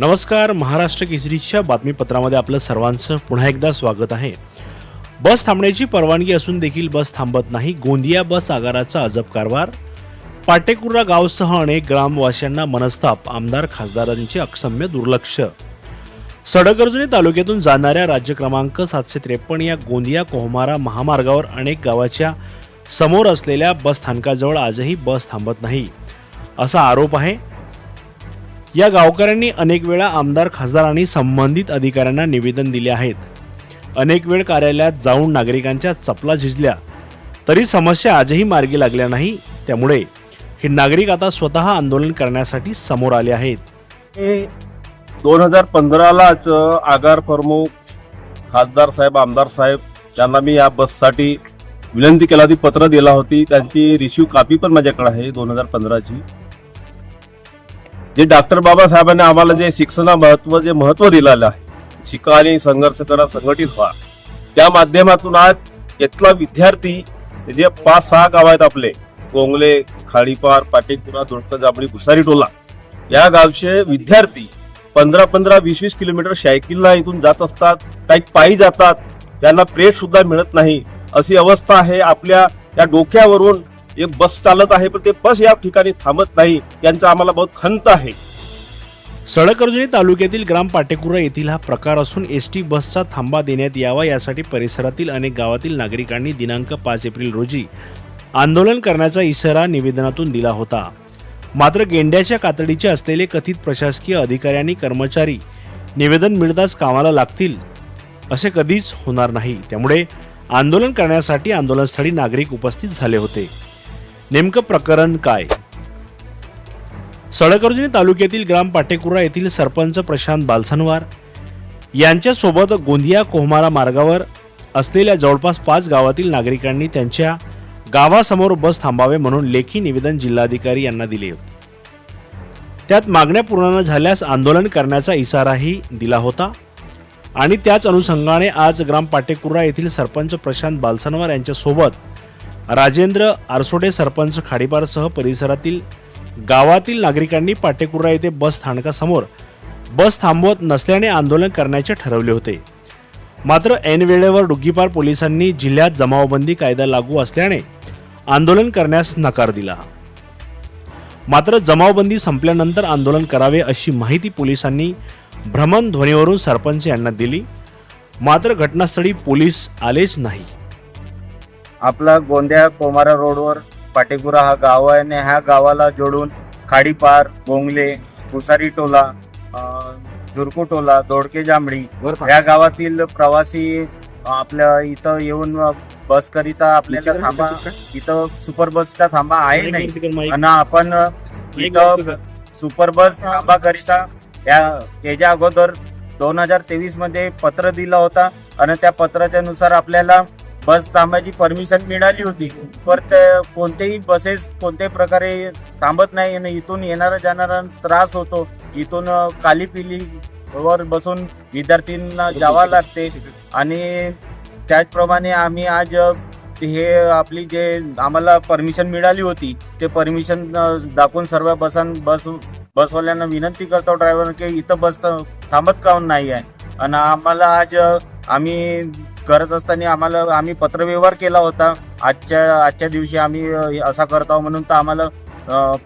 नमस्कार महाराष्ट्र केसरीच्या बातमीपत्रामध्ये आपलं सर्वांचं पुन्हा एकदा स्वागत आहे. बस थांबण्याची परवानगी असून देखील बस थांबत नाही. गोंदिया बस आगाराचा अजब कारभार. पाटेकुर्रा गावसह अनेक ग्रामवासियांना मनस्ताप आमदार खासदारांचे अक्षम्य दुर्लक्ष. सडगर्जुनी तालुक्यातून जाणाऱ्या राज्य क्रमांक सातशे त्रेपन्न या गोंदिया कोहमारा महामार्गावर अनेक गावाच्या समोर असलेल्या बस स्थानकाजवळ आजही बस थांबत नाही. असा आरोप आहे. या गावकऱ्यांनी अनेक वेळा आमदार खासदारांनी संबंधित अधिकाऱ्यांना निवेदन दिले आहेत. अनेक वेळ कार्यालयात जाऊन नागरिकांच्या चपला झिजल्या. तरी समस्या आजही मार्गी लागल्या नाही. त्यामुळे हे नागरिक आता स्वतः आंदोलन करण्यासाठी समोर आले आहेत. दोन हजार पंधरालाच आगार प्रमुख खासदार साहेब आमदार साहेब यांना मी या बससाठी विनंती केला होती पत्र दिला होती त्यांची रिसिव्ह कापी पण माझ्याकडे आहे दोन हजार पंधराची. जे डॉक्टर बाबासाहेबांनी आम्हाला जे शिक्षणा महत्त्व जे महत्त्व दिलेलं आहे शिका आणि संघर्ष करा संघटित व्हा. त्या माध्यमातून आज इथला विद्यार्थी जे पाच सहा गाव आहेत आपले गोंगले खाडीपार पाटीलपुरा दोडक जांभळी भुसारी टोला या गावचे विद्यार्थी पंधरा पंधरा वीस वीस किलोमीटर सायकलला इथून जात असतात काही पायी जातात त्यांना प्रेट सुद्धा मिळत नाही. अशी अवस्था आहे आपल्या या डोक्यावरून एक बस चालत आहे पण ते बस या ठिकाणी थांबत नाही. यांचं आम्हाला बहुत खंत आहे. सडकर्जुनी तालुक्यातील ग्राम पाटेकुरा येथील हा प्रकार असून एस टी बसचा थांबा देण्यात यावा यासाठी परिसरातील अनेक गावातील नागरिकांनी दिनांक पाच एप्रिल रोजी आंदोलन करण्याचा इशारा निवेदनातून दिला होता. मात्र गेंड्याच्या कातडीचे असलेले कथित प्रशासकीय अधिकारी आणि कर्मचारी निवेदन मिळताच कामाला लागतील असे कधीच होणार नाही. त्यामुळे आंदोलन करण्यासाठी आंदोलनस्थळी नागरिक उपस्थित झाले होते. नेमकं प्रकरण काय? सडकर्जुनी तालुक्यातील ग्राम पाटेकुरा येथील सरपंच प्रशांत बालसनवार यांच्यासोबत गोंदिया कोहमारा मार्गावर असलेल्या जवळपास पाच गावातील नागरिकांनी त्यांच्या गावासमोर बस थांबावे म्हणून लेखी निवेदन जिल्हाधिकारी यांना दिले. त्यात मागण्या पूर्ण न झाल्यास आंदोलन करण्याचा इशाराही दिला होता आणि त्याच अनुषंगाने आज ग्राम पाटेकुरा येथील सरपंच प्रशांत बालसनवार यांच्यासोबत राजेंद्र आरसोडे सरपंच खाडीपारसह परिसरातील गावातील नागरिकांनी पाटेकुर्रा येथे बस स्थानकासमोर बस थांबवत नसल्याने आंदोलन करण्याचे ठरवले होते. मात्र ऐन वेळेवर डुग्गीपार पोलिसांनी जिल्ह्यात जमावबंदी कायदा लागू असल्याने आंदोलन करण्यास नकार दिला. मात्र जमावबंदी संपल्यानंतर आंदोलन करावे अशी माहिती पोलिसांनी भ्रमणध्वनीवरून सरपंच यांना दिली. मात्र घटनास्थळी पोलीस आलेच नाही. आपला गोंदिया कोमारा रोडवर पाटेपुरा हा गाव आहे आणि ह्या गावाला जोडून खाडीपार गोंगले भुसारी टोला झुरको टोला दोडके जांभळी या गावातील प्रवासी आपल्या इथं येऊन बस करिता आपल्याला थांबा. इथं सुपर बसचा थांबा आहे नाही. आणि आपण इथं सुपर बस थांबा करिता. या याच्या अगोदर दोन हजार तेवीसमध्ये पत्र दिला होता. आणि त्या पत्राच्या नुसार आपल्याला बस थांबायची परमिशन मिळाली होती. पर कोणतेही बसेस कोणत्याही प्रकारे थांबत नाही आणि इथून येणारा जाणारा त्रास होतो. इथून काली पिली वर बसून विद्यार्थ्यांना जावं लागते. आणि त्याचप्रमाणे आम्ही आज हे आपली जे आम्हाला परमिशन मिळाली होती ते परमिशन दाखवून सर्व बसान बस बसवाल्यांना विनंती करतो ड्रायव्हर की इथं बस थांबत काऊन नाही आहे. आणि आम्हाला आज आम्ही करत असताना आम्हाला आम्ही पत्रव्यवहार केला होता. आजच्या आजच्या दिवशी आम्ही असा करत आहोत म्हणून तर आम्हाला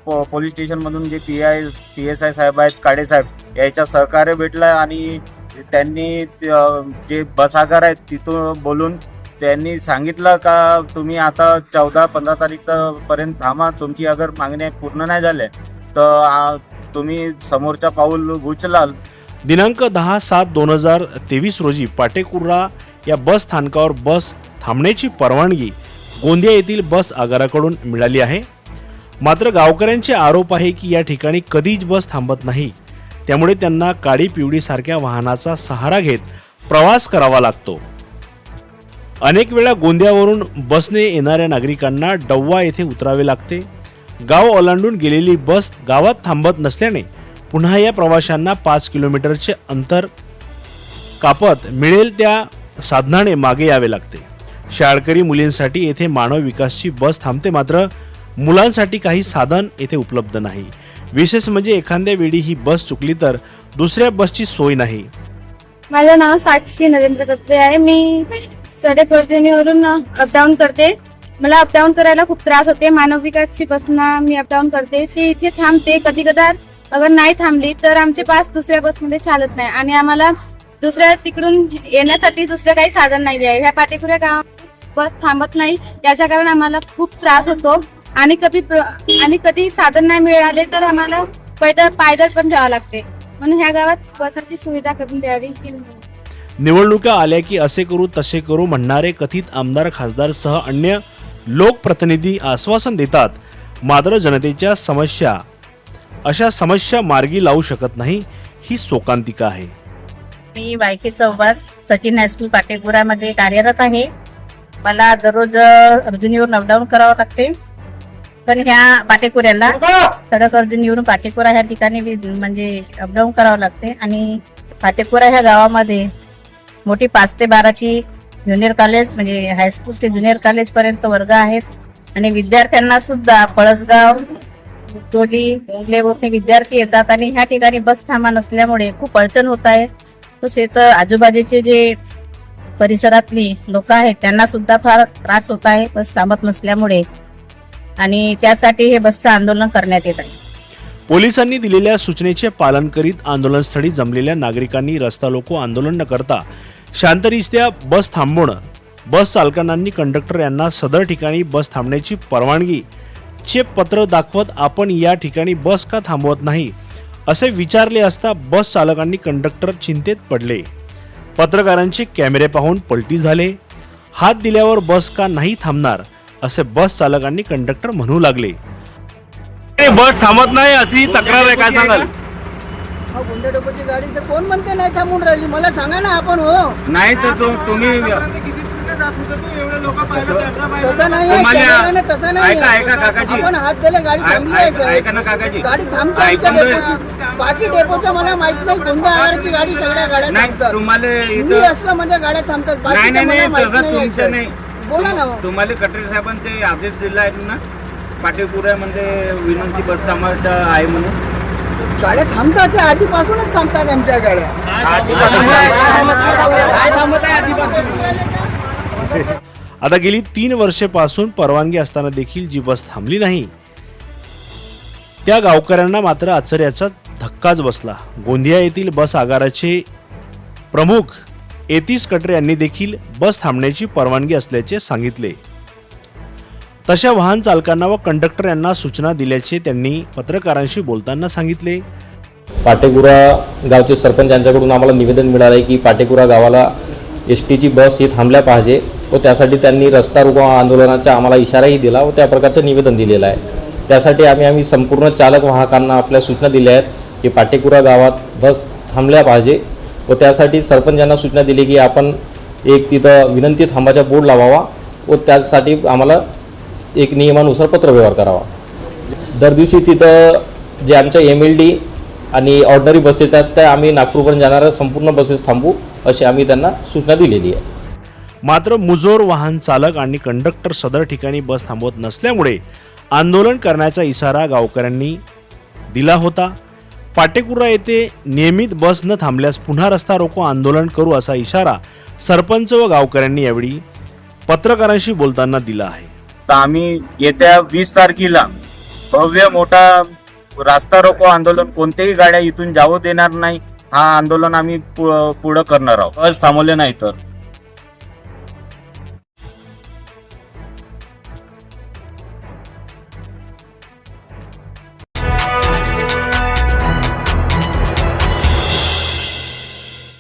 पो- पोलीस स्टेशनमधून जे P I P S I साहेब आहेत काडे साहेब याच्या सहकार्य भेटला आणि त्यांनी जे बसागर आहेत तिथून बोलून त्यांनी सांगितलं का तुम्ही आता चौदा पंधरा तारीख पर्यंत थांबा तुमची अगर मागण्या पूर्ण नाही झाल्या तर तुम्ही समोरचा पाऊल उचलाल. दिनांक दहा सात दोन हजार तेवीस रोजी पाटेकुर्रा या बस स्थानकावर बस थांबण्याची परवानगी गोंदिया येथील बस आगाराकडून मिळाली आहे. मात्र गावकऱ्यांचे आरोप आहे की या ठिकाणी कधीच बस थांबत नाही. त्यामुळे त्यांना काळी पिवळीसारख्या वाहनाचा सहारा घेत प्रवास करावा लागतो. अनेक वेळा गोंदियावरून बसने येणाऱ्या नागरिकांना डव्वा येथे उतरावे लागते. गाव ओलांडून गेलेली बस गावात थांबत नसल्याने पुन्हा या प्रवाशांना पाच किलोमीटरचे अंतर कापत मिळेल त्या साधनाने मागे यावे लागते. शाळकरी मुलींसाठी येथे मानव विकासची बस थांबते मात्र मुलांसाठी काही साधन येथे उपलब्ध नाही. विशेष म्हणजे एखाद्या वेळी ही बस चुकली तर दुसऱ्या बसची सोय नाही. माझं नाव साक्षी नरेंद्र कत्रे आहे. मी सध्या वर्जनीवरून अपडाऊन करते. मला अपडाऊन करायला खूप त्रास होते. मानव विकासची बसना मी अपडाऊन करते. ती इथे थांबते कधी कदार अगर नाही थांबली तर आमचे पास दुसऱ्या बसमध्ये चालत नाही. आणि आम्हाला दुसऱ्या तिकडून येण्यासाठी दुसरं काही साधन नाही आहे. ह्या पाटेकुऱ्या गावात बस थांबत नाही. याच्या कारण आम्हाला खूप त्रास होतो. आणि कधी प्र- आणि कधी साधन नाही मिळाले तर आम्हाला पैदल पायदळ पण जावं लागते. म्हणून ह्या गावात बसाची सुविधा करून द्यावी. की निवडणुका आल्या की असे करू तसे करू म्हणणारे कथित आमदार खासदार सह अन्य लोकप्रतिनिधी आश्वासन देतात. मात्र जनतेच्या समस्या अशा समस्या मार्गी लावू शकत नाही ही शोकांतिका आहे. मी वायके चौबार सचिन हायस्कूल पाटेपुरामध्ये कार्यरत आहे. मला दररोज अ, अर्जुनीवरून अपडाऊन करावं लागते. पण ह्या पाटेकुऱ्याला सडक अर्जुनीवरून पाटेकुरा ह्या ठिकाणी म्हणजे अपडाऊन करावं लागते. आणि पाटेकुरा ह्या गावामध्ये मोठी पाच ते बाराची ज्युनियर कॉलेज म्हणजे हायस्कूल ते ज्युनियर कॉलेज पर्यंत वर्ग आहेत. आणि विद्यार्थ्यांना सुद्धा पळसगाव टोली मोठे विद्यार्थी येतात आणि ह्या ठिकाणी बस थांबा नसल्यामुळे खूप अडचण होत आहे. तसेच आजूबाजूचे जे परिसरातली लोक आहेत त्यांना सुद्धा फार त्रास होत आहे बस थांबत नसल्यामुळे. आणि त्यासाठी हे बसचं आंदोलन करण्यात येत आहे. पोलिसांनी दिलेल्या सूचनेचे पालन करीत आंदोलनस्थळी जमलेल्या नागरिकांनी रस्ता लोको आंदोलन न करता शांतरित्या बस थांबवणं. बस चालकांनी कंडक्टर यांना सदर ठिकाणी बस थांबण्याची परवानगी चे पत्र दाखवत आपण या ठिकाणी बस का थांबवत नाही असे विचारले असता बस चालकांनी कंडक्टर चिंतेत पडले. पत्रकारांचे कॅमेरे पाहून पलटी झाले. हात दिल्यावर बस का नाही थांबणार असे बस चालकांनी कंडक्टर म्हणू लागले. बस थांबत नाही अशी तक्रार आहे काय सांगाल? डोक्याची गाडी तर कोण म्हणते नाही थांबून राहिली? मला सांगा ना आपण हो. नाही तर तुम्ही तसं नाही आहे, तुम्हाला- कॅमेराने तसं नाही ऐका, आहे. ऐका, काकाजी. आपण हात दिले गाडी थांबली आहे ऐका साहेब. ऐका ना काकाजी गाडी थांबते ऐकून आमच्या तर- डेपोची बाकी डेपोचं मला माहीत नाही कोणत्या आगाराची गाडी सगळ्या गाड्या नाही थांबतात तुम्हाला मी इथं असलं म्हणजे गाड्या थांबतात नाही बाकीचं नाही मला नाही माहीत तसं आहे, तुमचं नाही साहेब. बोला ना. तुम्हाला कटरे साहेबांचे आदेश दिला आहे ना पाटेपुऱ्यामध्ये विनंती बस थांबायचं आहे म्हणून गाड्या थांबतात आधीपासूनच थांबतात आमच्या गाड्या आता गेली तीन वर्षेपासून परवानगी असताना देखील जी बस थांबली नाही त्या गावकऱ्यांना मात्र आश्चर्याचा धक्काच बसला. गोंदिया येथील बस आगाराचे प्रमुख एतीस कटरे यांनी देखील बस थांबण्याची परवानगी असल्याचे सांगितले. तशा वाहन चालकांना व कंडक्टर यांना सूचना दिल्याचे त्यांनी पत्रकारांशी बोलताना सांगितले. पाटेकुरा गावचे सरपंच यांच्याकडून आम्हाला निवेदन मिळालं आहे की पाटेकुरा गावाला एस टीची बस ही थांबल्या पाहिजे. व त्यासाठी त्यांनी रस्ता रोको आंदोलनाचा आम्हाला इशाराही दिला व त्या प्रकारचं निवेदन दिलेलं आहे. त्यासाठी आम्ही आम्ही संपूर्ण चालक वाहकांना आपल्या सूचना दिल्या आहेत की पाटेकुरा गावात बस थांबल्या पाहिजे व त्यासाठी सरपंचांना सूचना दिली की आपण एक तिथं विनंती थांबाचा बोर्ड लावावा व त्यासाठी आम्हाला एक नियमानुसार पत्रव्यवहार करावा. दर दिवशी तिथं जे आमच्या एम एल डी आणि ऑर्डनरी बसेस आहेत त्या आम्ही नागपूरपर्यंत जाणाऱ्या संपूर्ण बसेस थांबू अशी आम्ही त्यांना सूचना दिलेली आहे. मात्र मुजोर वाहन चालक आणि कंडक्टर सदर ठिकाणी बस थांबवत नसल्यामुळे आंदोलन करण्याचा इशारा गावकऱ्यांनी दिला होता. पाटेकुरा येथे नियमित बस न थांबल्यास पुन्हा रस्ता रोको आंदोलन करू असा इशारा सरपंच व गावकऱ्यांनी यावेळी पत्रकारांशी बोलताना दिला आहे. तर आम्ही येत्या वीस तारखेला भव्य मोठा रास्ता रोको आंदोलन कोणत्याही गाड्या इथून जाऊ देणार नाही. हा आंदोलन आम्ही पु- पुढं करणार आहोत. बस थांबवले नाही तर.